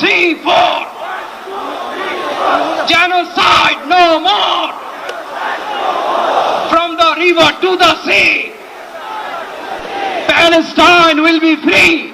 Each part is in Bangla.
three, four. Genocide no more. From the river to the sea. Palestine will be free.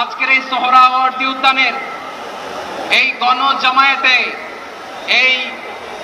আজকের এই সোহরাওয়ার্দী উদ্যানের এই গণ জামায়াতে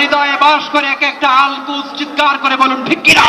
হৃদয়ে বাস করে এক একটা আলকুস চিৎকার করে বলুন ঠিক কিনা?